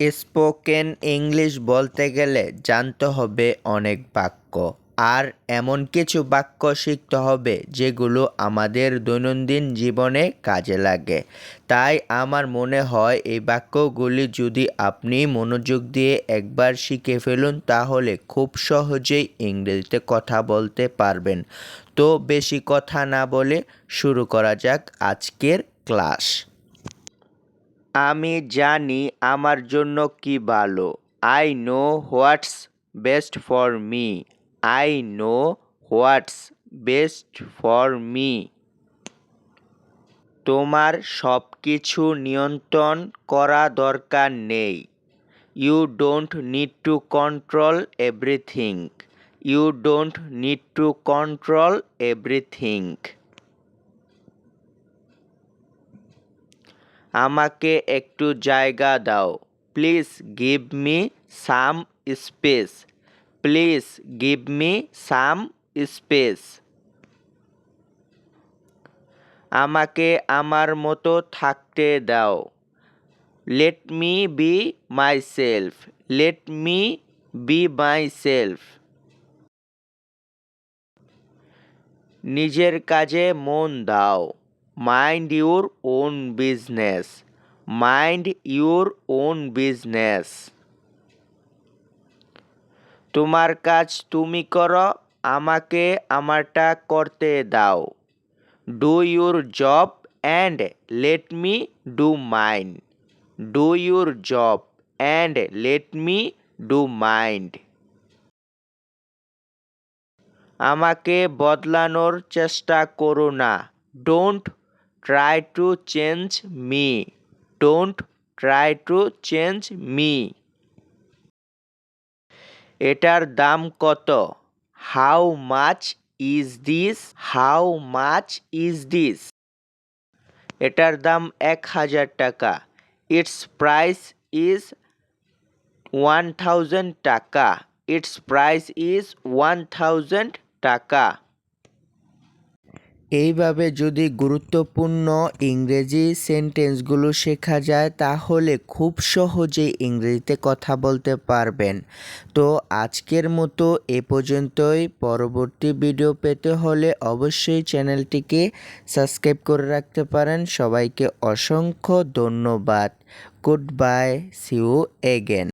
Spoken English বলতে গেলে জানতে হবে অনেক বাক্য, আর এমন কিছু বাক্য শিখতে হবে যেগুলো আমাদের দৈনন্দিন জীবনে কাজে লাগে। তাই আমার মনে হয় এই বাক্যগুলি যদি আপনি মনোযোগ দিয়ে একবার শিখে ফেলুন, তাহলে খুব সহজেই ইংরেজিতে কথা বলতে পারবেন। তো বেশি কথা না বলে শুরু করা যাক আজকের ক্লাস। আমি জানি আমার জন্য কি ভালো। I know what's best for me I know what's best for me তোমার সব কিছু নিয়ন্ত্রণ করা দরকার নেই। You don't need to control everything you don't need to control everything আমাকে একটু জায়গা দাও। Please give me some space. Please give me some space. আমাকে আমার মতো থাকতে দাও। Let me be myself let me be myself নিজের কাজে মন দাও। Mind your own business mind your own business তোমার কাজ তুমি করো, আমাকে আমারটা করতে দাও। Do your job and let me do mind do your job and let me do mind আমাকে বদলানোর চেষ্টা করো না। Don't try to change me don't try to change me এটার দাম কত? How much is this how much is this এটার দাম এক হাজার টাকা। Its price is one thousand taka. Its price is one thousand taka. এইভাবে যদি গুরুত্বপূর্ণ ইংরেজি সেন্টেন্সগুলো শেখা যায়, তাহলে খুব সহজেই ইংরেজিতে কথা বলতে পারবেন। তো আজকের মতো এ পর্যন্তই। পরবর্তী ভিডিও পেতে হলে অবশ্যই চ্যানেলটিকে সাবস্ক্রাইব করে রাখতে পারেন। সবাইকে অসংখ্য ধন্যবাদ। Goodbye, see you again.